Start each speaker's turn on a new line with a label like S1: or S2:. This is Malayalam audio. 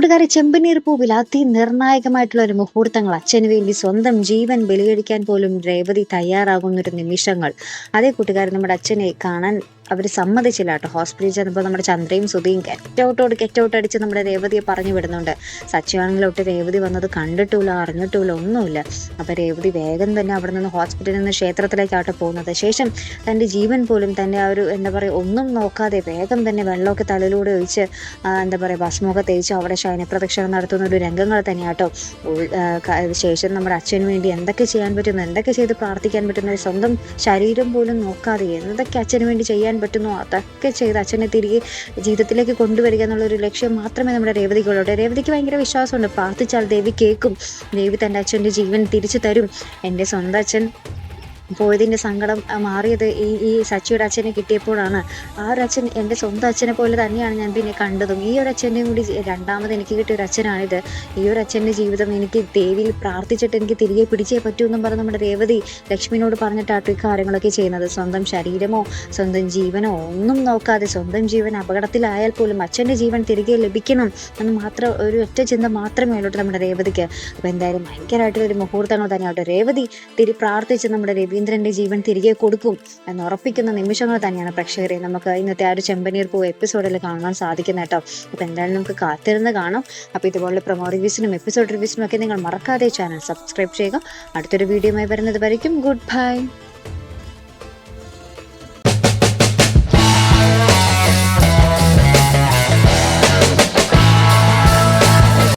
S1: കൂട്ടുകാരെ ചെമ്പനീർ പൂവിൽ അതിനിർണായകമായിട്ടുള്ള ഒരു മുഹൂർത്തങ്ങൾ. അച്ഛന് വേണ്ടി സ്വന്തം ജീവൻ ബലിയടിക്കാൻ പോലും രേവതി തയ്യാറാകുന്ന ഒരു നിമിഷങ്ങൾ. അതേ കൂട്ടുകാരെ നമ്മുടെ അച്ഛനെ കാണാൻ അവർ സമ്മതിച്ചില്ല കേട്ടോ. ഹോസ്പിറ്റലിൽ ചെന്നപ്പോൾ നമ്മുടെ ചന്ദ്രയും സുധിയും ഗെറ്റ് ഔട്ടോട് ഔട്ട് അടിച്ച് നമ്മുടെ രേവതിയെ പറഞ്ഞു വിടുന്നുണ്ട്. സച്ചിയാണെങ്കിലോട്ട് രേവതി വന്നത് കണ്ടിട്ടില്ല അറിഞ്ഞിട്ടില്ല ഒന്നുമില്ല. അപ്പോൾ രേവതി വേഗം തന്നെ അവിടെ നിന്ന് ഹോസ്പിറ്റലിൽ നിന്ന് ക്ഷേത്രത്തിലേക്കാട്ടോ പോകുന്നത്. ശേഷം തന്റെ ജീവൻ പോലും തന്റെ ആ ഒരു എന്താ പറയുക ഒന്നും നോക്കാതെ വേഗം തന്നെ വെള്ളമൊക്കെ തലയിലൂടെ ഒഴിച്ച് എന്താ പറയുക ഭസ്മമൊക്കെ തേച്ച് അവിടെ ശയനപ്രദക്ഷിണം നടത്തുന്ന ഒരു രംഗങ്ങൾ തന്നെയാട്ടോ. ശേഷം നമ്മുടെ അച്ഛന് വേണ്ടി എന്തൊക്കെ ചെയ്യാൻ പറ്റുന്നു എന്തൊക്കെ ചെയ്ത് പ്രാർത്ഥിക്കാൻ പറ്റുന്നു സ്വന്തം ശരീരം പോലും നോക്കാതെ എന്തൊക്കെ അച്ഛന് വേണ്ടി ചെയ്യാൻ പറ്റുന്നു അതൊക്കെ ചെയ്ത് അച്ഛനെ തിരികെ ജീവിതത്തിലേക്ക് കൊണ്ടുവരിക എന്നുള്ളൊരു ലക്ഷ്യം മാത്രമേ നമ്മുടെ രേവതിക്കുള്ളൂ രേവതിക്ക് ഭയങ്കര വിശ്വാസമുണ്ട്. പ്രാർത്ഥിച്ചാൽ ദേവി കേൾക്കും. ദേവി തന്റെ അച്ഛന്റെ ജീവൻ തിരിച്ചു തരും. എന്റെ സ്വന്തം അച്ഛൻ പോയതിന്റെ സങ്കടം മാറിയത് ഈ ഈ സച്ചിയുടെ അച്ഛനെ കിട്ടിയപ്പോഴാണ്. ആ ഒരു അച്ഛൻ എന്റെ സ്വന്തം അച്ഛനെ പോലെ തന്നെയാണ് ഞാൻ പിന്നെ കണ്ടതും. ഈ ഒരു അച്ഛന്റെയും കൂടി രണ്ടാമത് എനിക്ക് കിട്ടിയ ഒരു അച്ഛനാണിത്. ഈ ഒരു അച്ഛന്റെ ജീവിതം എനിക്ക് ദേവിയിൽ പ്രാർത്ഥിച്ചിട്ട് എനിക്ക് തിരികെ പിടിച്ചേ പറ്റൂ പറഞ്ഞ് നമ്മുടെ രേവതി ലക്ഷ്മിനോട് പറഞ്ഞിട്ടാട്ടോ ഈ കാര്യങ്ങളൊക്കെ ചെയ്യുന്നത്. സ്വന്തം ശരീരമോ സ്വന്തം ജീവനോ ഒന്നും നോക്കാതെ സ്വന്തം ജീവൻ അപകടത്തിലായാൽ പോലും അച്ഛന്റെ ജീവൻ തിരികെ ലഭിക്കണം എന്ന് മാത്രം ഒരു ഒറ്റ ചിന്ത മാത്രമേ ഉള്ളൂ നമ്മുടെ രേവതിക്ക്. അപ്പോൾ എന്തായാലും ഭയങ്കരമായിട്ടുള്ള ഒരു മുഹൂർത്തങ്ങൾ തന്നെയാവട്ടെ രേവതി തിരി പ്രാർത്ഥിച്ച് നമ്മുടെ രവീന്ദ്രന്റെ ജീവൻ തിരികെ കൊടുക്കും എന്ന് ഉറപ്പിക്കുന്ന നിമിഷങ്ങൾ തന്നെയാണ് പ്രേക്ഷകരെ. നമുക്ക് ഇന്നത്തെ ആ ഒരു ചെമ്പനീർ പൂ എപ്പിസോഡിൽ കാണാൻ സാധിക്കുന്ന കേട്ടോ. അപ്പോൾ എന്തായാലും നമുക്ക് കാത്തിരുന്ന് കാണാം. അപ്പോൾ ഇതുപോലെ പ്രൊമോ റിവ്യൂസിനും എപ്പിസോഡ് റിവ്യൂസിനും ഒക്കെ നിങ്ങൾ മറക്കാതെ ചാനൽ സബ്സ്ക്രൈബ് ചെയ്യുക. അടുത്തൊരു വീഡിയോയുമായി വരുന്നത് വരയ്ക്കും. Good bye.